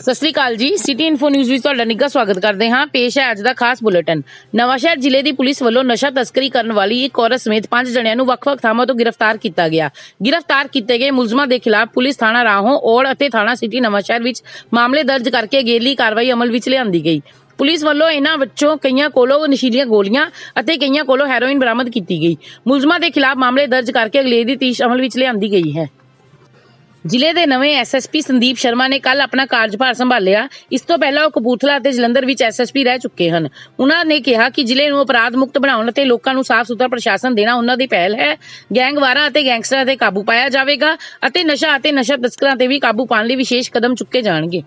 ਸਤਿ ਸ੍ਰੀ ਅਕਾਲ ਜੀ। City info news ਵਿੱਚ ਤੁਹਾਡਾ ਨਿੱਘਾ ਸਵਾਗਤ ਕਰਦੇ ਹਾਂ। ਪੇਸ਼ ਹੈ ਅੱਜ ਦਾ ਖਾਸ ਬੁਲੇਟਿਨ। ਨਵਾਂਸ਼ਹਿਰ ਜ਼ਿਲ੍ਹੇ ਦੀ ਪੁਲਿਸ ਵੱਲੋਂ ਨਸ਼ਾ ਤਸਕਰੀ ਕਰਨ ਵਾਲੀ ਇੱਕ ਔਰਤ ਸਮੇਤ ਪੰਜ ਜਣਿਆਂ ਨੂੰ ਵੱਖ-ਵੱਖ ਥਾਵਾਂ ਤੋਂ ਗ੍ਰਿਫਤਾਰ ਕੀਤਾ ਗਿਆ। ਗ੍ਰਿਫਤਾਰ ਕੀਤੇ ਗਏ ਮੁਲਜ਼ਮਾਂ ਦੇ ਖਿਲਾਫ ਪੁਲਿਸ ਥਾਣਾ ਰਾਹੋਂ ਔੜ ਅਤੇ ਥਾਣਾ ਸਿਟੀ ਨਵਾਂਸ਼ਹਿਰ ਵਿੱਚ ਮਾਮਲੇ ਦਰਜ ਕਰਕੇ ਅਗੇਰਲੀ ਕਾਰਵਾਈ ਅਮਲ ਵਿੱਚ ਲਿਆਂਦੀ ਗਈ। ਪੁਲਿਸ ਵੱਲੋਂ ਇਹਨਾਂ ਵਿੱਚੋਂ ਕਈਆਂ ਕੋਲੋਂ ਨਸ਼ੀਲੀਆਂ ਗੋਲੀਆਂ ਅਤੇ ਕਈਆਂ ਕੋਲੋਂ ਹੈਰੋਇਨ ਬਰਾਮਦ ਕੀਤੀ ਗਈ। ਮੁਲਜ਼ਮਾਂ ਦੇ ਖਿਲਾਫ ਮਾਮਲੇ ਦਰਜ ਕਰਕੇ ਅਗਲੇਰੀ ਦੀ ਤੀਸ਼ ਅਮਲ ਵਿੱਚ ਲਿਆਂਦੀ ਗਈ ਹੈ। ਜ਼ਿਲ੍ਹੇ ਦੇ ਨਵੇਂ ਐਸਐਸਪੀ ਸੰਦੀਪ ਸ਼ਰਮਾ ਨੇ ਕੱਲ ਆਪਣਾ ਕਾਰਜਭਾਰ ਸੰਭਾਲਿਆ। ਇਸ ਤੋਂ ਪਹਿਲਾਂ ਉਹ ਕਪੂਰਥਲਾ ਅਤੇ ਜਲੰਧਰ ਵਿੱਚ ਐਸਐਸਪੀ ਰਹਿ ਚੁੱਕੇ ਹਨ। ਉਹਨਾਂ ਨੇ ਕਿਹਾ ਕਿ ਜ਼ਿਲ੍ਹੇ ਨੂੰ ਅਪਰਾਧ ਮੁਕਤ ਬਣਾਉਣ ਅਤੇ ਲੋਕਾਂ ਨੂੰ ਸਾਫ਼ ਸੁਥਰਾ ਪ੍ਰਸ਼ਾਸਨ ਦੇਣਾ ਉਹਨਾਂ ਦੀ ਪਹਿਲ ਹੈ। ਗੈਂਗਵਾਰਾਂ ਅਤੇ ਗੈਂਗਸਟਰਾਂ ਤੇ ਕਾਬੂ ਪਾਇਆ ਜਾਵੇਗਾ ਅਤੇ ਨਸ਼ਾ ਅਤੇ ਨਸ਼ਾ ਤਸਕਰਾਂ ਤੇ ਵੀ ਕਾਬੂ ਪਾਉਣ ਲਈ ਵਿਸ਼ੇਸ਼ ਕਦਮ ਚੁੱਕੇ ਜਾਣਗੇ।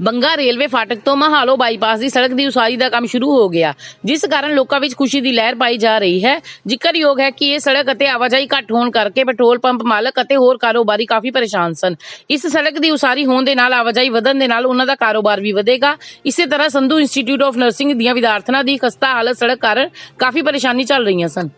ਬੰਗਾ ਰੇਲਵੇ ਫਾਟਕ ਤੋਂ ਮਹਾਲੋ ਬਾਈਪਾਸ ਦੀ ਸੜਕ ਦੀ ਉਸਾਰੀ ਦਾ ਕੰਮ ਸ਼ੁਰੂ ਹੋ ਗਿਆ, ਜਿਸ ਕਾਰਨ ਲੋਕਾਂ ਵਿੱਚ ਖੁਸ਼ੀ ਦੀ ਲਹਿਰ ਪਾਈ ਜਾ ਰਹੀ ਹੈ। ਜ਼ਿਕਰਯੋਗ ਹੈ ਕਿ ਇਹ ਸੜਕ ਅਤੇ ਆਵਾਜਾਈ ਘੱਟ ਹੋਣ ਕਰਕੇ ਪੈਟਰੋਲ ਪੰਪ ਮਾਲਕ ਅਤੇ ਹੋਰ ਕਾਰੋਬਾਰੀ ਕਾਫੀ ਪਰੇਸ਼ਾਨ ਸਨ। ਇਸ ਸੜਕ ਦੀ ਉਸਾਰੀ ਹੋਣ ਦੇ ਨਾਲ ਆਵਾਜਾਈ ਵਧਣ ਦੇ ਨਾਲ ਉਹਨਾਂ ਦਾ ਕਾਰੋਬਾਰ ਵੀ ਵਧੇਗਾ। ਇਸੇ ਤਰ੍ਹਾਂ ਸੰਧੂ ਇੰਸਟੀਚਿਊਟ ਆਫ ਨਰਸਿੰਗ ਦੀਆਂ ਵਿਦਿਆਰਥਣਾਂ ਦੀ ਖਸਤਾ ਹਾਲਤ ਸੜਕ ਕਾਰਨ ਕਾਫੀ ਪਰੇਸ਼ਾਨੀ ਚੱਲ ਰਹੀਆਂ ਸਨ।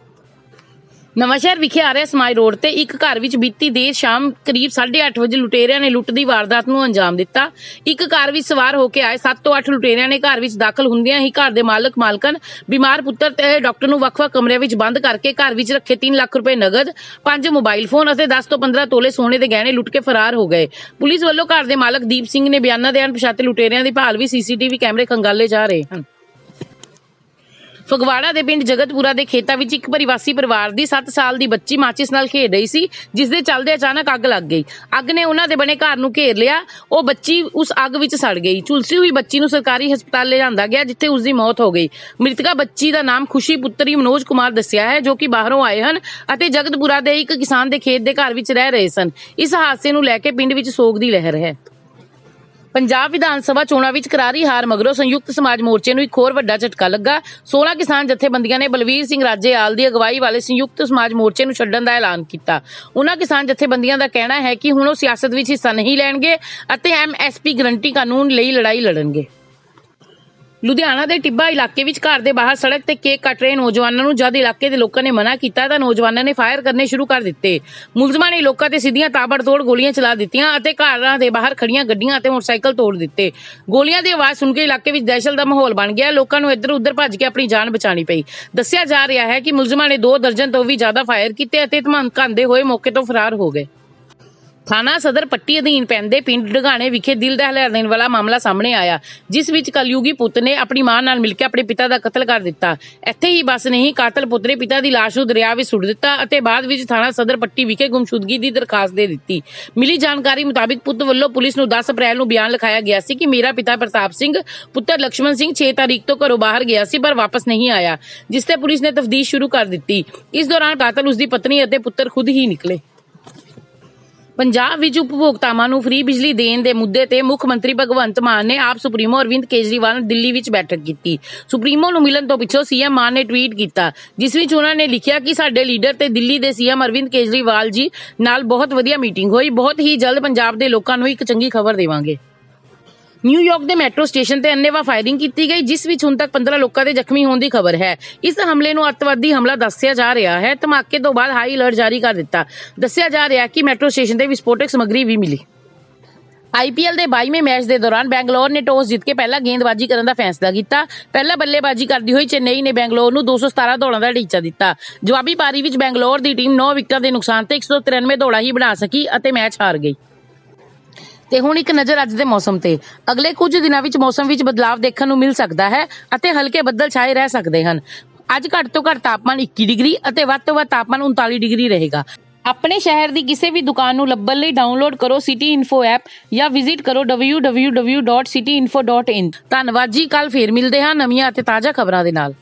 ਨਵਾਂਸ਼ਹਿਰ ਵਿਖੇ ਆ ਰਿਹਾ ਰੋਡ ਤੇ ਇੱਕ ਘਰ ਵਿੱਚ ਬੀਤੀ ਦੇਰ ਸ਼ਾਮ ਕਰੀਬ 8:30 ਵਜੇ ਲੁਟੇਰਿਆਂ ਨੇ ਲੁੱਟ ਦੀ ਵਾਰਦਾਤ ਨੂੰ ਅੰਜਾਮ ਦਿੱਤਾ। ਇੱਕ ਕਾਰ ਵਿੱਚ ਸਵਾਰ ਹੋ ਕੇ ਆਏ 7 ਤੋਂ 8 ਲੁਟੇਰਿਆਂ ਨੇ ਘਰ ਵਿੱਚ ਦਾਖਲ ਹੁੰਦਿਆਂ ਹੀ ਘਰ ਦੇ ਮਾਲਕ ਮਾਲਕਨ ਬਿਮਾਰ ਪੁੱਤਰ ਤੇ ਡਾਕਟਰ ਨੂੰ ਵੱਖ-ਵੱਖ ਕਮਰਿਆਂ ਵਿੱਚ ਬੰਦ ਕਰਕੇ ਘਰ ਵਿੱਚ ਰੱਖੇ 3 ਲੱਖ ਰੁਪਏ ਨਗਦ 5 ਮੋਬਾਈਲ ਫੋਨ ਅਤੇ 10 ਤੋਂ 15 ਤੋਲੇ ਸੋਨੇ ਦੇ ਗਹਿਣੇ ਲੁੱਟ ਕੇ ਫਰਾਰ ਹੋ ਗਏ। ਪੁਲਿਸ ਵੱਲੋਂ ਘਰ ਦੇ ਮਾਲਕ ਦੀਪ ਸਿੰਘ ਨੇ ਬਿਆਨਾਂ ਦੇ ਅਣਪਛਾਤੇ ਲੁਟੇਰਿਆਂ ਦੀ ਭਾਲ ਵੀ ਸੀਸੀਟੀਵੀ ਕੈਮਰੇ ਖੰਗਾਲੇ ਜਾ ਰਹੇ ਹਨ। ਫਗਵਾੜਾ ਦੇ ਪਿੰਡ ਜਗਤਪੁਰਾ ਦੇ ਖੇਤਾਂ ਵਿੱਚ ਇੱਕ ਪਰਿਵਾਸੀ ਪਰਿਵਾਰ ਦੀ 7 ਸਾਲ ਦੀ ਬੱਚੀ ਮਾਚਿਸ ਨਾਲ ਖੇਡ ਰਹੀ ਸੀ, ਜਿਸ ਦੇ ਚੱਲਦੇ ਅਚਾਨਕ ਅੱਗ ਲੱਗ ਗਈ। ਅੱਗ ਨੇ ਉਹਨਾਂ ਦੇ ਬਣੇ ਘਰ ਨੂੰ ਘੇਰ ਲਿਆ। ਉਹ ਬੱਚੀ ਉਸ ਅੱਗ ਵਿੱਚ ਸੜ ਗਈ। ਝੁਲਸੀ ਹੋਈ ਬੱਚੀ ਨੂੰ ਸਰਕਾਰੀ ਹਸਪਤਾਲ ਲਿਜਾਂਦਾ ਗਿਆ, ਜਿੱਥੇ ਉਸ ਦੀ ਮੌਤ ਹੋ ਗਈ। ਮ੍ਰਿਤਕਾ ਬੱਚੀ ਦਾ ਨਾਮ ਖੁਸ਼ੀ ਪੁੱਤਰੀ ਮਨੋਜ ਕੁਮਾਰ ਦੱਸਿਆ ਹੈ, ਜੋ ਕਿ ਬਾਹਰੋਂ ਆਏ ਹਨ ਅਤੇ ਜਗਤਪੁਰਾ ਦੇ ਇੱਕ ਕਿਸਾਨ ਦੇ ਖੇਤ ਦੇ ਘਰ ਵਿੱਚ ਰਹਿ ਰਹੇ ਸਨ। ਇਸ ਹਾਦਸੇ ਨੂੰ ਲੈ ਕੇ ਪਿੰਡ ਵਿੱਚ ਸੋਗ ਦੀ ਲਹਿਰ ਹੈ। ਪੰਜਾਬ ਵਿਧਾਨ ਸਭਾ ਚੋਣਾਂ ਵਿੱਚ ਕਰਾਰੀ ਹਾਰ ਮਗਰੋਂ ਸੰਯੁਕਤ ਸਮਾਜ ਮੋਰਚੇ ਨੂੰ ਇੱਕ ਹੋਰ ਵੱਡਾ ਝਟਕਾ ਲੱਗਾ। 16 ਕਿਸਾਨ ਜਥੇਬੰਦੀਆਂ ਨੇ ਬਲਵੀਰ ਸਿੰਘ ਰਾਜੇਆਲ ਦੀ ਅਗਵਾਈ ਵਾਲੇ ਸੰਯੁਕਤ ਸਮਾਜ ਮੋਰਚੇ ਨੂੰ ਛੱਡਣ ਦਾ ਐਲਾਨ ਕੀਤਾ। ਉਹਨਾਂ ਕਿਸਾਨ ਜਥੇਬੰਦੀਆਂ ਦਾ ਕਹਿਣਾ ਹੈ ਕਿ ਹੁਣ ਉਹ ਸਿਆਸਤ ਵਿੱਚ ਹਿੱਸਾ ਨਹੀਂ ਲੈਣਗੇ ਅਤੇ ਐਮਐਸਪੀ ਗਰੰਟੀ ਕਾਨੂੰਨ ਲਈ ਲੜਾਈ ਲੜਨਗੇ। ਲੁਧਿਆਣਾ ਦੇ ਟਿੱਬਾ ਇਲਾਕੇ ਵਿੱਚ ਘਰ ਦੇ ਬਾਹਰ ਸੜਕ ਤੇ ਕੇਕ ਕੱਟ ਰਹੇ ਨੌਜਵਾਨਾਂ ਨੂੰ ਜਦ ਇਲਾਕੇ ਦੇ ਲੋਕਾਂ ਨੇ ਮਨਾ ਕੀਤਾ ਤਾਂ ਨੌਜਵਾਨਾਂ ਨੇ ਫਾਇਰ ਕਰਨੇ ਸ਼ੁਰੂ ਕਰ ਦਿੱਤੇ। ਮੁਲਜ਼ਮਾਂ ਨੇ ਲੋਕਾਂ ਤੇ ਸਿੱਧੀਆਂ ਤਾਬੜਤੋੜ ਗੋਲੀਆਂ ਚਲਾ ਦਿੱਤੀਆਂ ਅਤੇ ਘਰਾਂ ਦੇ ਬਾਹਰ ਖੜੀਆਂ ਗੱਡੀਆਂ ਅਤੇ ਮੋਟਰਸਾਈਕਲ ਤੋੜ ਦਿੱਤੇ। ਗੋਲੀਆਂ ਦੀ ਆਵਾਜ਼ ਸੁਣ ਕੇ ਇਲਾਕੇ ਵਿੱਚ ਦਹਿਸ਼ਤ ਦਾ ਮਾਹੌਲ ਬਣ ਗਿਆ। ਲੋਕਾਂ ਨੂੰ ਇੱਧਰ ਉੱਧਰ ਭੱਜ ਕੇ ਆਪਣੀ ਜਾਨ ਬਚਾਣੀ ਪਈ। ਦੱਸਿਆ ਜਾ ਰਿਹਾ ਹੈ ਕਿ ਮੁਲਜ਼ਮਾਂ ਨੇ 2 ਦਰਜਨ ਤੋਂ ਵੀ ਜ਼ਿਆਦਾ ਫਾਇਰ ਕੀਤੇ ਅਤੇ ਧਮਾਕਾਉਂਦੇ ਹੋਏ ਮੌਕੇ ਤੋਂ ਫਰਾਰ ਹੋ ਗਏ। ਥਾਣਾ ਸਦਰ ਪੱਟੀ ਅਧੀਨ ਪੈਂਦੇ ਪਿੰਡ ਡਗਾਣੇ ਵਿਖੇ ਦਿਲ ਦਹਿਲਾ ਦੇਣ ਵਾਲਾ ਮਾਮਲਾ ਸਾਹਮਣੇ ਆਇਆ, ਜਿਸ ਵਿੱਚ ਕਲਯੁਗੀ ਪੁੱਤ ਨੇ ਆਪਣੀ ਮਾਂ ਨਾਲ ਮਿਲ ਕੇ ਆਪਣੇ ਪਿਤਾ ਦਾ ਕਤਲ ਕਰ ਦਿੱਤਾ। ਇੱਥੇ ਹੀ ਬਸ ਨਹੀਂ, ਕਾਤਲ ਪੁੱਤਰੇ ਪਿਤਾ ਦੀ ਲਾਸ਼ ਨੂੰ ਦਰਿਆ ਵਿੱਚ ਸੁੱਟ ਦਿੱਤਾ ਅਤੇ ਬਾਅਦ ਵਿੱਚ ਥਾਣਾ ਸਦਰ ਪੱਟੀ ਵਿਖੇ ਗੁੰਮਸ਼ੁਦਗੀ ਦੀ ਦਰਖਾਸਤ ਦੇ ਦਿੱਤੀ। ਮਿਲੀ ਜਾਣਕਾਰੀ ਮੁਤਾਬਿਕ ਪੁੱਤ ਵੱਲੋਂ ਪੁਲਿਸ ਨੂੰ 10 ਅਪ੍ਰੈਲ ਨੂੰ ਬਿਆਨ ਲਿਖਾਇਆ ਗਿਆ ਸੀ ਕਿ ਮੇਰਾ ਪਿਤਾ ਪ੍ਰਤਾਪ ਸਿੰਘ, ਪੁੱਤਰ ਲక్ష్మణ ਸਿੰਘ 6 ਤਾਰੀਖ ਤੋਂ ਘਰੋਂ ਬਾਹਰ ਗਿਆ ਸੀ, ਪਰ ਵਾਪਸ ਨਹੀਂ ਆਇਆ, ਜਿਸ ਤੇ ਪੁਲਿਸ ਨੇ ਤਫਦੀਸ਼ ਸ਼ੁਰੂ ਕਰ ਦਿੱਤੀ। ਇਸ ਦੌਰਾਨ ਕਾਤਲ ਉਸ ਦੀ ਪਤਨੀ ਅਤੇ ਪੁੱਤਰ ਖੁਦ ਹੀ ਨਿਕਲੇ। ਪੰਜਾਬ ਵਿੱਚ ਉਪਭੋਗਤਾਵਾਂ ਨੂੰ ਫ੍ਰੀ ਬਿਜਲੀ ਦੇਣ ਦੇ ਮੁੱਦੇ ਤੇ ਮੁੱਖ ਮੰਤਰੀ ਭਗਵੰਤ ਮਾਨ ਨੇ ਆਪ ਸੁਪਰੀਮੋ ਅਰਵਿੰਦ ਕੇਜਰੀਵਾਲ ਨਾਲ ਦਿੱਲੀ ਵਿੱਚ ਬੈਠਕ ਕੀਤੀ। ਸੁਪਰੀਮੋ ਨੂੰ ਮਿਲਣ ਤੋਂ ਪਿੱਛੋਂ ਸੀਐਮ ਮਾਨ ਨੇ ਟਵੀਟ ਕੀਤਾ, ਜਿਸ ਵਿੱਚ ਉਹਨਾਂ ਨੇ ਲਿਖਿਆ ਕਿ ਸਾਡੇ ਲੀਡਰ ਤੇ ਦਿੱਲੀ ਦੇ ਸੀਐਮ ਅਰਵਿੰਦ ਕੇਜਰੀਵਾਲ ਜੀ ਨਾਲ ਬਹੁਤ ਵਧੀਆ ਮੀਟਿੰਗ ਹੋਈ। ਬਹੁਤ ਹੀ ਜਲਦ ਪੰਜਾਬ ਦੇ ਲੋਕਾਂ ਨੂੰ ਇੱਕ ਚੰਗੀ ਖਬਰ ਦੇਵਾਂਗੇ। ਨਿਊਯਾਰਕ ਦੇ ਮੈਟਰੋ ਸਟੇਸ਼ਨ ਤੇ ਅੰਨੇਵਾਹ ਫਾਇਰਿੰਗ ਕੀਤੀ ਗਈ, ਜਿਸ ਵਿੱਚ ਹੁਣ ਤੱਕ 15 ਲੋਕਾਂ ਦੇ ਜ਼ਖਮੀ ਹੋਣ ਦੀ ਖਬਰ ਹੈ। ਇਸ ਹਮਲੇ ਨੂੰ ਅੱਤਵਾਦੀ ਹਮਲਾ ਦੱਸਿਆ ਜਾ ਰਿਹਾ ਹੈ। ਧਮਾਕੇ ਤੋਂ ਬਾਅਦ ਹਾਈ ਅਲਰਟ ਜਾਰੀ ਕਰ ਦਿੱਤਾ। ਦੱਸਿਆ ਜਾ ਰਿਹਾ ਕਿ ਮੈਟਰੋ ਸਟੇਸ਼ਨ ਤੇ ਵਿਸਫੋਟਕ ਸਮੱਗਰੀ ਵੀ ਮਿਲੀ। ਆਈਪੀਐਲ ਦੇ 22ਵੇਂ ਮੈਚ ਦੇ ਦੌਰਾਨ ਬੈਂਗਲੌਰ ਨੇ ਟੌਸ ਜਿੱਤ ਕੇ ਪਹਿਲਾਂ ਗੇਂਦਬਾਜ਼ੀ ਕਰਨ ਦਾ ਫੈਸਲਾ ਕੀਤਾ। ਪਹਿਲਾਂ ਬੱਲੇਬਾਜ਼ੀ ਕਰਦੀ ਹੋਈ ਚੇਨਈ ਨੇ ਬੈਂਗਲੌਰ ਨੂੰ 217 ਦੌੜਾਂ ਦਾ ਟੀਚਾ ਦਿੱਤਾ। ਜਵਾਬੀ ਪਾਰੀ ਵਿੱਚ ਬੈਂਗਲੌਰ ਦੀ ਟੀਮ 9 ਵਿਕਟਾਂ ਦੇ ਨੁਕਸਾਨ ਤੇ 193 ਦੌੜਾਂ ਹੀ ਬਣਾ ਸਕੀ ਅਤੇ ਮੈਚ ਹਾਰ ਗਈ। ਤੇ ਹੁਣ ਇੱਕ ਨਜ਼ਰ ਅੱਜ ਦੇ ਮੌਸਮ ਤੇ। ਅਗਲੇ ਕੁਝ ਦਿਨਾਂ ਵਿੱਚ ਮੌਸਮ ਵਿੱਚ ਬਦਲਾਅ ਦੇਖਣ ਨੂੰ ਮਿਲ ਸਕਦਾ ਹੈ ਅਤੇ ਹਲਕੇ ਬੱਦਲ ਛਾਏ ਰਹਿ ਸਕਦੇ ਹਨ। ਅੱਜ ਘੱਟ ਤੋਂ ਘੱਟ ਤਾਪਮਾਨ 21 ਡਿਗਰੀ ਅਤੇ ਵੱਧ ਤੋਂ ਵੱਧ ਤਾਪਮਾਨ 39 ਡਿਗਰੀ ਰਹੇਗਾ। ਆਪਣੇ ਸ਼ਹਿਰ ਦੀ ਕਿਸੇ ਵੀ ਦੁਕਾਨ ਨੂੰ ਲੱਭਣ ਲਈ ਡਾਊਨਲੋਡ ਕਰੋ ਸਿਟੀ ਇਨਫੋ ਐਪ ਜਾਂ ਵਿਜ਼ਿਟ ਕਰੋ www.cityinfo.in ਧੰਨਵਾਦ ਜੀ ਕੱਲ ਫੇਰ ਮਿਲਦੇ ਹਾਂ ਨਵੀਆਂ ਅਤੇ ਤਾਜ਼ਾ ਖਬਰਾਂ ਦੇ ਨਾਲ।